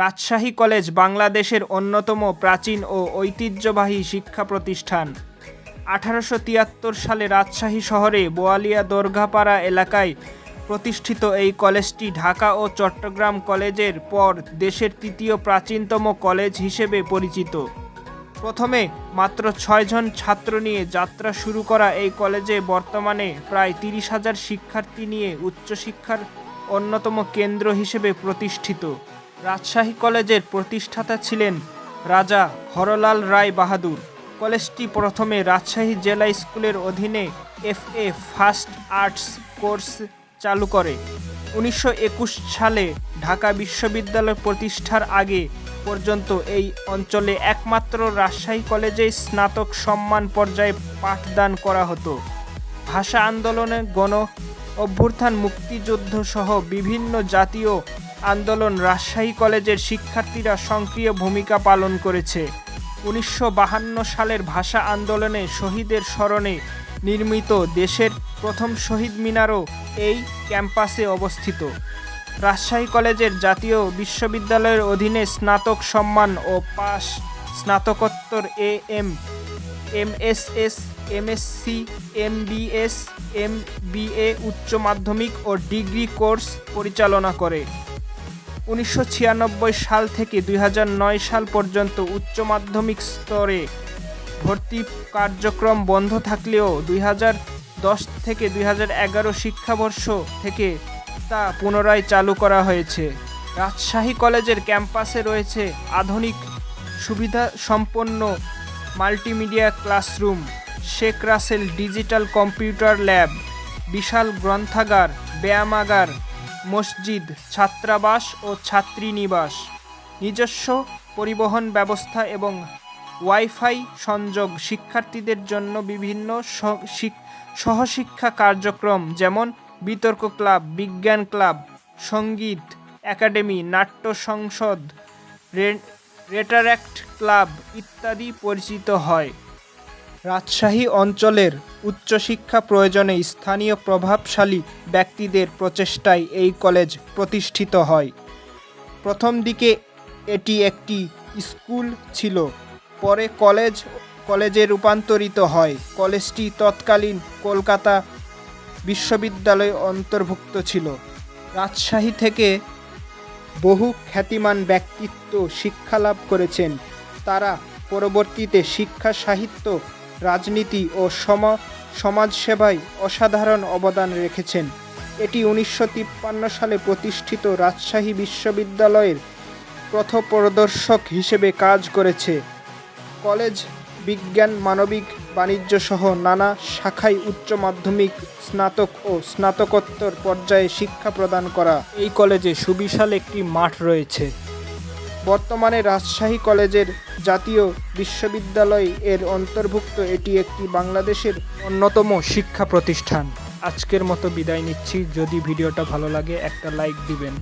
Rajshahi college বাংলাদেশের অন্যতম প্রাচীন ও ঐতিহ্যবাহী শিক্ষা প্রতিষ্ঠান। আঠারোশো তিয়াত্তর সালে রাজশাহী শহরে বোয়ালিয়া দর্গাপাড়া এলাকায় প্রতিষ্ঠিত এই কলেজটি ঢাকা ও চট্টগ্রাম কলেজের পর দেশের তৃতীয় প্রাচীনতম কলেজ হিসেবে পরিচিত। প্রথমে মাত্র ছয়জন ছাত্র নিয়ে যাত্রা শুরু করা এই কলেজে বর্তমানে প্রায় তিরিশ হাজার শিক্ষার্থী নিয়ে উচ্চশিক্ষার অন্যতম কেন্দ্র হিসেবে প্রতিষ্ঠিত। রাজশাহী কলেজের প্রতিষ্ঠাতা ছিলেন রাজা হরলাল রায় বাহাদুর। কলেজটি প্রথমে রাজশাহী জেলা স্কুলের অধীনে F A first arts course চালু করে। উনিশশো একুশ সালে ঢাকা বিশ্ববিদ্যালয় প্রতিষ্ঠার আগে পর্যন্ত এই অঞ্চলে একমাত্র রাজশাহী কলেজেই স্নাতক সম্মান পর্যায়ে পাঠদান করা হতো। ভাষা আন্দোলনে গণ অভ্যুত্থান, মুক্তিযুদ্ধ সহ বিভিন্ন জাতীয় আন্দোলন রাজশাহী কলেজের শিক্ষার্থীরা সক্রিয় ভূমিকা পালন করেছে। উনিশশো সালের ভাষা আন্দোলনে শহীদের স্মরণে নির্মিত দেশের প্রথম শহীদ মিনারও এই ক্যাম্পাসে অবস্থিত। রাজশাহী কলেজের জাতীয় বিশ্ববিদ্যালয়ের অধীনে স্নাতক সম্মান ও পাস স্নাতকোত্তর A M M S S M S C M B S M B A উচ্চ মাধ্যমিক ও ডিগ্রি কোর্স পরিচালনা করে। উনিশশো ছিয়ানব্বই সাল থেকে দুই হাজার নয় সাল পর্যন্ত উচ্চ মাধ্যমিক স্তরে ভর্তি কার্যক্রম বন্ধ থাকলেও দুই থেকে দুই হাজার এগারো শিক্ষাবর্ষ থেকে তা পুনরায় চালু করা হয়েছে। রাজশাহী কলেজের ক্যাম্পাসে রয়েছে আধুনিক সুবিধা সম্পন্ন multimedia classroom, Sheikh Russel digital computer lab, বিশাল গ্রন্থাগার, ব্যায়ামাগার মসজিদ, ছাত্রাবাস ও ছাত্রীনিবাস। নিজস্ব পরিবহন ব্যবস্থা এবং ওয়াইফাই সংযোগ শিক্ষার্থীদের জন্য বিভিন্ন সহশিক্ষা কার্যক্রম যেমন বিতর্ক ক্লাব, বিজ্ঞান ক্লাব, সংগীত, একাডেমি, নাট্য সংসদ রেটারেক্ট ক্লাব ইত্যাদি পরিচিত হয়। রাজশাহী অঞ্চলের উচ্চশিক্ষা প্রয়োজনে স্থানীয় প্রভাবশালী ব্যক্তিদের প্রচেষ্টায় এই কলেজ প্রতিষ্ঠিত হয়। প্রথম দিকে এটি একটি স্কুল ছিল, পরে কলেজ, কলেজে রূপান্তরিত হয়। কলেজটি তৎকালীন কলকাতা বিশ্ববিদ্যালয়ে অন্তর্ভুক্ত ছিল। রাজশাহী থেকে বহু খ্যাতিমান ব্যক্তিত্ব শিক্ষালাভ করেছেন। তারা পরবর্তীতে শিক্ষা সাহিত্য রাজনীতি ও সম, সমাজসেবায় অসাধারণ অবদান রেখেছেন। এটি উনিশশো তিপ্পান্ন সালে প্রতিষ্ঠিত রাজশাহী বিশ্ববিদ্যালয়ের পথপ্রদর্শক হিসেবে কাজ করেছে। কলেজ, বিজ্ঞান, মানবিক, বাণিজ্য সহ নানা শাখায় উচ্চ মাধ্যমিক, স্নাতক ও স্নাতকোত্তর পর্যায়ে শিক্ষা প্রদান করা। এই কলেজে সুবিশাল একটি মাঠ রয়েছে। বর্তমানে রাজশাহী কলেজের জাতীয় বিশ্ববিদ্যালয় এর অন্তর্ভুক্ত এটি একটি বাংলাদেশের অন্যতম শিক্ষা প্রতিষ্ঠান। আজকের মতো বিদায় নিচ্ছি। যদি ভিডিওটা ভালো লাগে, একটা লাইক দিবেন।